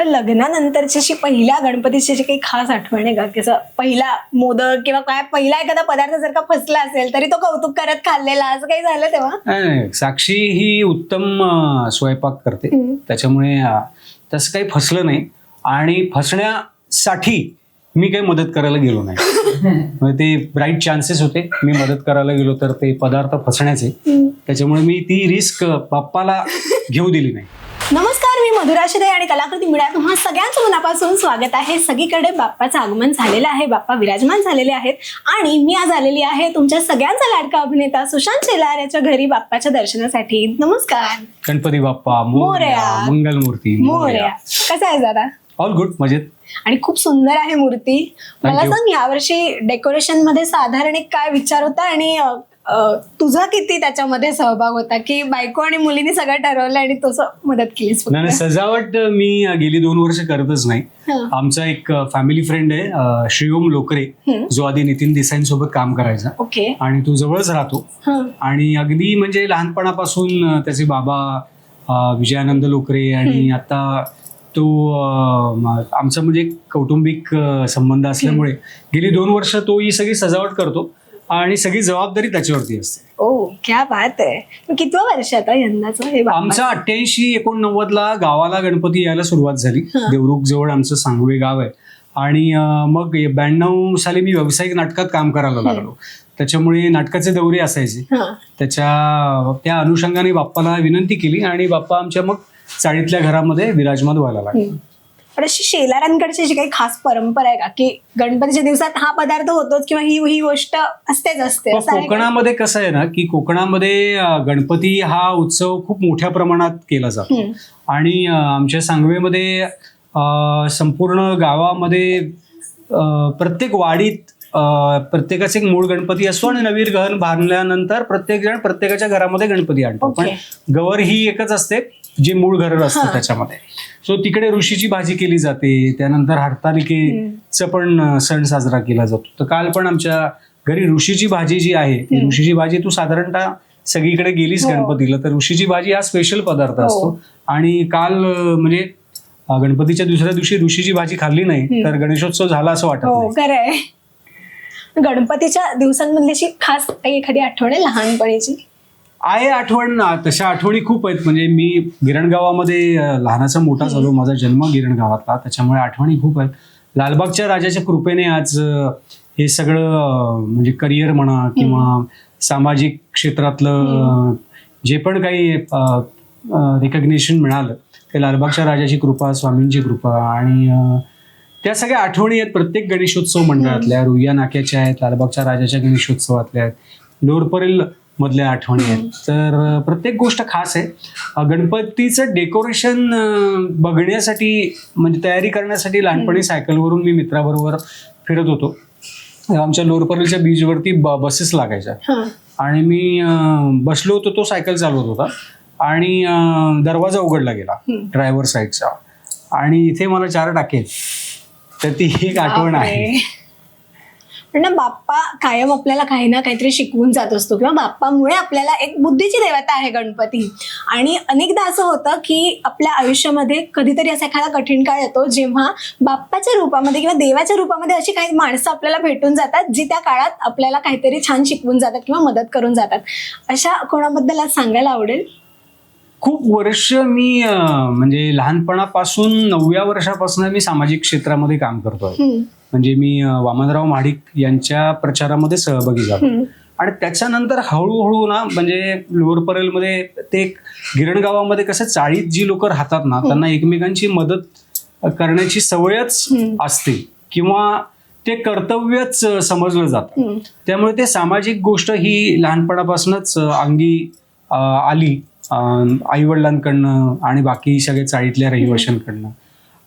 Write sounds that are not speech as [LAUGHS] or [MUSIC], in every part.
पण लग्नानंतरची अशी पहिल्या गणपतीची अशी काही खास आठवण आहे का? की असं पहिला मोदक किंवा काय पहिला एखादा पदार्थ जर का फसला असेल तरी तो कौतुक करत खाल्लेला असं काही झालं तेव्हा? नाही, साक्षी ही उत्तम स्वयंपाक करते. त्याच्यामुळे अं, तसं काही फसलं नाही. आणि फसण्यासाठी मी काही मदत करायला गेलो नाही. [LAUGHS] म्हणजे ते ब्राईट चान्सेस होते. मी मदत करायला गेलो तर ते पदार्थ फसण्याचे. त्याच्यामुळे मी ती रिस्क बाप्पाला घेऊ दिली नाही. नमस्कार! मी मधुरा शिदे आणि कलाकृती मिळा तुम्हा सगळ्यांचं मनापासून स्वागत आहे. सगळीकडे बाप्पाचं आगमन झालेलं आहे. बाप्पा विराजमान झालेले आहेत. आणि मी आज आलेली आहे तुमच्या सगळ्यांचा लाडका अभिनेता सुशांत शेलार याच्या घरी बाप्पाच्या दर्शनासाठी. नमस्कार. गणपती बाप्पा मोरया. मंगलमूर्ती मोर्या. कसा आहे दादा? ऑल गुड मजेत. आणि खूप सुंदर आहे मूर्ती. मला. सांग यावर्षी डेकोरेशनमध्ये साधारण एक काय विचार होता आणि तुझा किती त्याच्यामध्ये सहभाग होता की बायको आणि मुलीने सगळं ठरवलं आणि तसं मदत केलीस? नाही नाही, सजावट मी गेली दोन वर्ष करतच नाही हं. आमचा एक फॅमिली फ्रेंड आहे श्रीओम लोकरे हं. जो आधी नितीन देसाईंसोबत काम करायचा ओके आणि तो जवळच राहतो हं. आणि अगदी म्हणजे लहानपणापासून अं, त्याचे बाबा अं, विजयानंद लोकरे आणि आता तो अं, म- आमचं म्हणजे कौटुंबिक अं, संबंध असल्यामुळे गेली दोन वर्ष तो ही सगळी सजावट करतो आणि सगळी जबाबदारी त्याच्यावरती असते. ओ क्या बात आहे. मग कितवं वर्ष आता यंदाचं हे बाप्पा? आमचा अठ्ठ्याऐंशी एकोणनव्वद ला गावाला गणपती यायला सुरुवात झाली. देवरुख जवळ आमचं सांगवे गाव आहे. आणि अं, मग ब्याण्णव साली मी व्यावसायिक नाटकात काम करायला लागलो. त्याच्यामुळे नाटकाचे दौरे असायचे. हं. त्याच्या त्या अनुषंगाने बाप्पाला विनंती केली आणि बाप्पा आमच्या मग चाळीतल्या घरामध्ये विराजमान व्हायला लागले. पण अशी शेलारांकडची अशी काही खास परंपरा आहे का की गणपतीच्या दिवसात हा पदार्थ होतोच किंवा ही ही गोष्ट असतेच असते मग असं आहे का? कोकणामध्ये कसं आहे ना की कोकणामध्ये अं, गणपती हा उत्सव खूप मोठ्या प्रमाणात केला जातो. आणि अं, आमच्या सांगवेमध्ये अं, संपूर्ण गावामध्ये अं, प्रत्येक वाडीत अं, प्रत्येकाचे एक मूळ गणपती असतो आणि नवीन घर बांधल्यानंतर प्रत्येक जण प्रत्येकाच्या घरामध्ये गणपती आणतो पण ओके. गवर ही एकच असते जी मूळ घर असतं. त्याच्यामध्ये सो तिकडे ऋषीची भाजी केली जाते त्यानंतर हरतालिकेचं पण सण साजरा केला जातो तर काल पण आमच्या घरी ऋषीची भाजी जी आहे. ऋषीची भाजी तू साधारणतः सगळीकडे गेलीस हो. गणपतीला तर ऋषीची भाजी हा स्पेशल पदार्थ हो. असतो आणि काल म्हणजे गणपतीच्या दुसऱ्या दिवशी ऋषीची भाजी खाल्ली नाही. तर गणेशोत्सव झाला असं वाटत हो खरं गणपतीच्या दिवसांमधली अशी खास काही एखादी आठवण आहे लहानपणीची आहे आठवण ना तशा आठवणी खूप आहेत. म्हणजे मी गिरणगावामध्ये लहानाचा मोठा झालो. माझा जन्म गिरणगावातला. त्याच्यामुळे आठवणी खूप आहेत. लालबागच्या राजाच्या कृपेने आज हे सगळं म्हणजे करिअर म्हणा किंवा सामाजिक क्षेत्रातलं जे पण काही रिकग्नेशन मिळालं ते लालबागच्या राजाची कृपा स्वामींची कृपा आणि त्या सगळ्या आठवणी आहेत प्रत्येक गणेशोत्सव मंडळातल्या. रुईया नाक्याच्या आहेत लालबागच्या राजाच्या गणेशोत्सवातल्या आहेत. लोरपरेल मधल्या आठवणी आहेत. तर प्रत्येक गोष्ट खास आहे. गणपतीचं डेकोरेशन बघण्यासाठी म्हणजे तयारी करण्यासाठी लहानपणी सायकलवरून मी मित्राबरोबर फिरत होतो. आमच्या लोरपरेलच्या बीचवरती ब बसेस लागायच्या. आणि मी बसलो होतो तो सायकल चालवत होता. आणि दरवाजा उघडला गेला. ड्रायव्हर साईडचा. आणि इथे मला चार टाके. तर ती एक आठवण आहे. पण ना बाप्पा कायम आपल्याला काही ना काहीतरी शिकवून जात असतो किंवा बाप्पामुळे आपल्याला एक बुद्धीची देवता आहे गणपती. आणि अनेकदा असं होतं की आपल्या आयुष्यामध्ये कधीतरी असा एखादा कठीण काळ येतो जेव्हा बाप्पाच्या रूपामध्ये किंवा देवाच्या रूपामध्ये अशी काही माणसं आपल्याला भेटून जातात जी त्या काळात आपल्याला काहीतरी छान शिकवून जातात किंवा मदत करून जातात. अशा कोणाबद्दल आज सांगायला आवडेल? खूप वर्ष मी म्हणजे लहानपणापासून नवव्या वर्षापासून मी सामाजिक क्षेत्रामध्ये काम करतोय. म्हणजे मी वामनराव महाडिक यांच्या प्रचारामध्ये सहभागी झालो. आणि त्याच्यानंतर हळूहळू ना म्हणजे लोअर परेलमध्ये ते गिरणगावामध्ये कसं चाळीत जी लोक राहतात ना त्यांना एकमेकांची मदत करण्याची सवयच. असते. किंवा ते कर्तव्यच समजलं जातं. त्यामुळे ते सामाजिक गोष्ट ही लहानपणापासूनच अंगी आली. आई वडिलांकडनं आणि बाकी सगळे चाळीतल्या रहिवाशांकडनं.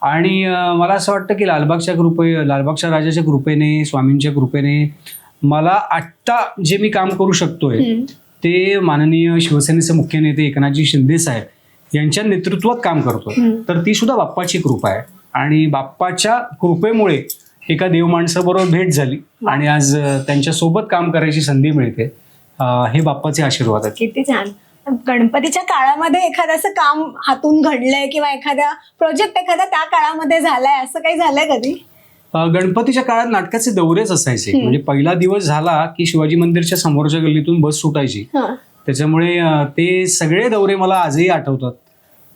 आणि मला असं वाटतं की लालबागच्या कृपे लालबागच्या राजाच्या कृपेने स्वामींच्या कृपेने मला आत्ता जे मी काम करू शकतोय. ते माननीय शिवसेनेचे मुख्य नेते एकनाथजी शिंदे साहेब यांच्या नेतृत्वात काम करतोय. तर ती सुद्धा बाप्पाची कृपा आहे. आणि बाप्पाच्या कृपेमुळे एका देव माणसाबरोबर भेट झाली आणि आज त्यांच्यासोबत काम करायची संधी मिळते. हे बाप्पाचे आशीर्वाद आहेत. किती छान. गणपतीच्या काळामध्ये एखादं असं काम हातून घडलंय किंवा एखाद्या प्रोजेक्ट एखादा त्या काळामध्ये झालाय असं काही झालंय कधी गणपतीच्या काळात नाटकाचे दौरेच असायचे. म्हणजे पहिला दिवस झाला की शिवाजी मंदिरच्या समोरच्या गल्लीतून बस सुटायची हं. त्याच्यामुळे ते सगळे दौरे मला आजही आठवतात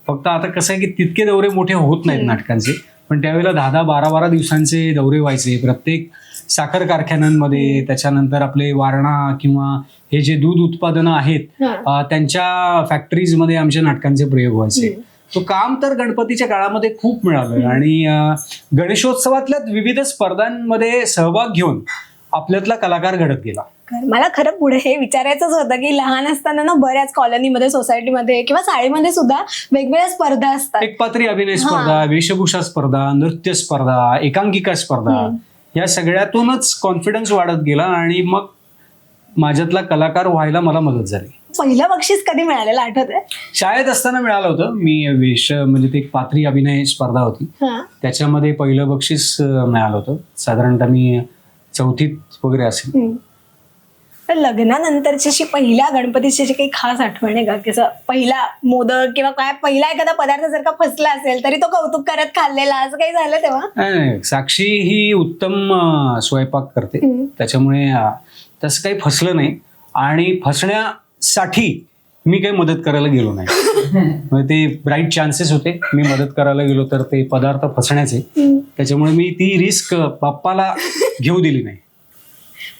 फक्त आता कसं आहे की तितके दौरे मोठे होत नाहीत. नाटकांचे पण त्यावेळेला दहा दहा बारा बारा दिवसांचे दौरे व्हायचे. प्रत्येक साखर कारखान्यांमध्ये त्याच्यानंतर आपले वारणा किंवा हे जे दूध उत्पादनं आहेत त्यांच्या फॅक्टरीजमध्ये आमच्या नाटकांचे प्रयोग व्हायचे. तो काम तर गणपतीच्या काळामध्ये खूप मिळालं. आणि गणेशोत्सवातल्या विविध स्पर्धांमध्ये सहभाग घेऊन आपल्यातला कलाकार घडत गेला. मला खरं पुढे हे विचारायचंच होतं की लहान असताना ना बऱ्याच कॉलनीमध्ये सोसायटीमध्ये किंवा शाळेमध्ये सुद्धा वेगवेगळ्या स्पर्धा असतात. एक पात्री अभिनय स्पर्धा वेशभूषा स्पर्धा नृत्य स्पर्धा एकांकिका स्पर्धा. या सगळ्यातूनच कॉन्फिडन्स वाढत गेला आणि मग माझ्यातला कलाकार व्हायला मला मदत झाली. पहिलं बक्षीस कधी मिळालेलं आठवत शाळेत असताना मिळालं होतं. मी वेश म्हणजे ते एक पात्री अभिनय स्पर्धा होती. त्याच्यामध्ये पहिलं बक्षीस मिळालं होतं. साधारणतः मी चौथीत वगैरे असेल. तर लग्नानंतरची अशी पहिल्या गणपतीची अशी काही खास आठवण आहे का? की असं पहिला मोदक किंवा काय पहिला एखादा पदार्थ जर का फसला असेल तरी तो कौतुक करत खाल्लेला असं काही झालं तेव्हा? नाही, नाही, साक्षी ही उत्तम अं, स्वयंपाक करते. हम्म. त्याच्यामुळे अं, तसं काही फसलं नाही. आणि फसण्यासाठी मी काही मदत करायला गेलो नाही. [LAUGHS] म्हणजे ते ब्राईट चान्सेस होते. मी मदत करायला गेलो तर ते पदार्थ फसण्याचे. त्याच्यामुळे मी ती रिस्क बाप्पाला घेऊ दिली नाही.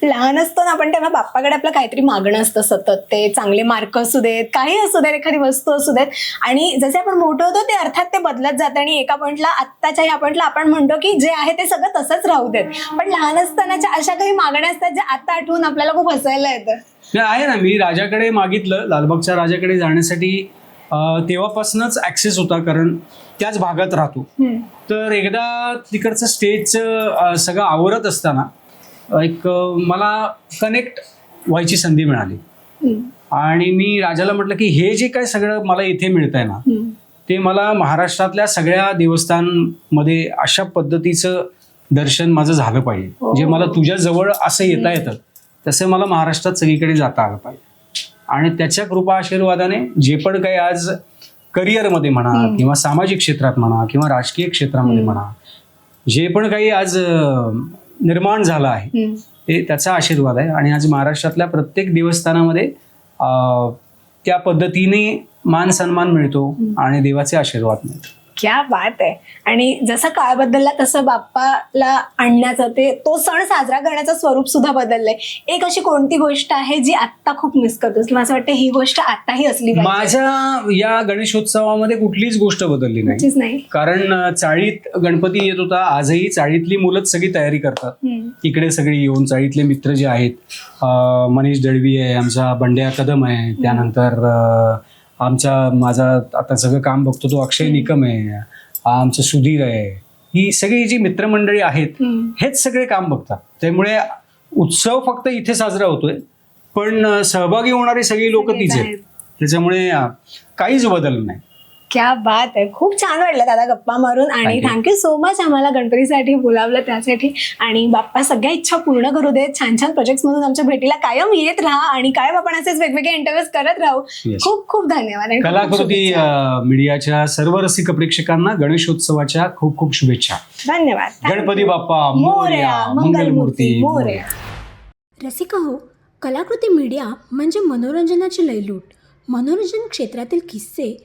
लहान असतो ना आपण तेव्हा बाप्पाकडे आपलं काहीतरी मागणं असतं. सतत ते चांगले मार्क असू देत काही असू देत एखादी वस्तू असू देत. आणि जसे आपण मोठं होतो ते अर्थात ते बदलत जातं. आणि एका पॉईंटला आत्ताच्या ह्या पॉईंटला आपण म्हणतो की जे आहे ते सगळं तसंच राहू देत. पण लहान असतानाच्या अशा काही मागण्या असतात ज्या आता आठवून आपल्याला खूप हसायला येतं. आहे ना. मी राजाकडे मागितलं लालबागच्या राजाकडे जाण्यासाठी तेव्हापासूनच ऍक्सेस होता कारण त्याच भागात राहतो. तर एकदा तिकडचं स्टेजचं अं, सगळं आवरत असताना एक मला कनेक्ट व्हायची संधी मिळाली. आणि मी राजाला म्हटलं की हे जे काय सगळं मला इथे मिळत आहे ना. ते मला महाराष्ट्रातल्या सगळ्या देवस्थानमध्ये अशा पद्धतीचं दर्शन माझं झालं पाहिजे हो. जे मला तुझ्या जवळ असं येता येतं तसं मला महाराष्ट्रात सगळीकडे जाता आलं पाहिजे आणि त्याच्या कृपा आशीर्वादाने जे पण काही आज करिअरमध्ये म्हणा. किंवा सामाजिक क्षेत्रात म्हणा किंवा राजकीय क्षेत्रामध्ये. म्हणा जे पण काही आज निर्माण झालं आहे. ते त्याचा आशीर्वाद आहे आणि आज महाराष्ट्रातल्या प्रत्येक देवस्थानामध्ये अं, त्या पद्धतीने मान सन्मान मिळतो. आणि देवाचे आशीर्वाद मिळतो क्या बात आहे. आणि जसं काळ बदलला तसं बाप्पाला आणण्याचं ते तो सण साजरा करण्याचं स्वरूप सुद्धा बदललंय. एक अशी कोणती गोष्ट आहे जी आत्ता खूप मिस करतोस मला असं वाटतं ही गोष्ट आताही असली माझ्या या गणेशोत्सवामध्ये कुठलीच गोष्ट बदलली नाही. कारण चाळीत गणपती येत होता. आजही चाळीतली मुलंच सगळी तयारी करतात. इकडे सगळी येऊन चाळीतले मित्र जे आहेत मनीष दळवी आहे आमचा बंड्या कदम आहे. त्यानंतर आमचा माझा आता सगळं काम बघतो तो अक्षय निकम आहे आमचं सुधीर आहे. ही सगळी जी मित्रमंडळी आहेत. हेच सगळे काम बघतात. त्यामुळे उत्सव फक्त इथे साजरा होतोय पण सहभागी होणारी सगळी लोक तीच आहेत. त्याच्यामुळे काहीच बदल नाही. क्या बात आहे. खूप छान वाटलं दादा गप्पा मारून. आणि Thank you. Thank you so much आम्हाला गणपतीसाठी बोलावलं त्यासाठी. आणि बाप्पा सगळ्या इच्छा पूर्ण करू देत. छान छान प्रोजेक्ट मधून आमच्या भेटीला कायम येत राहा. आणि कायम आपण असेच वेगवेगळे इंटरव्ह्यूज करत राहू. Yes. खूप खूप धन्यवाद आणि खूप खूप कलाकृती शुभेच्छा. अं, मीडियाच्या सर्व रसिक प्रेक्षकांना गणेशोत्सवाच्या खूप खूप शुभेच्छा. धन्यवाद. Thank गणपती. बाप्पा मोरया मंगलमूर्ती मोरया. मोरया. रसिका हो कलाकृती मीडिया म्हणजे मनोरंजनाची लयलूट. मनोरंजन क्षेत्रातील किस्से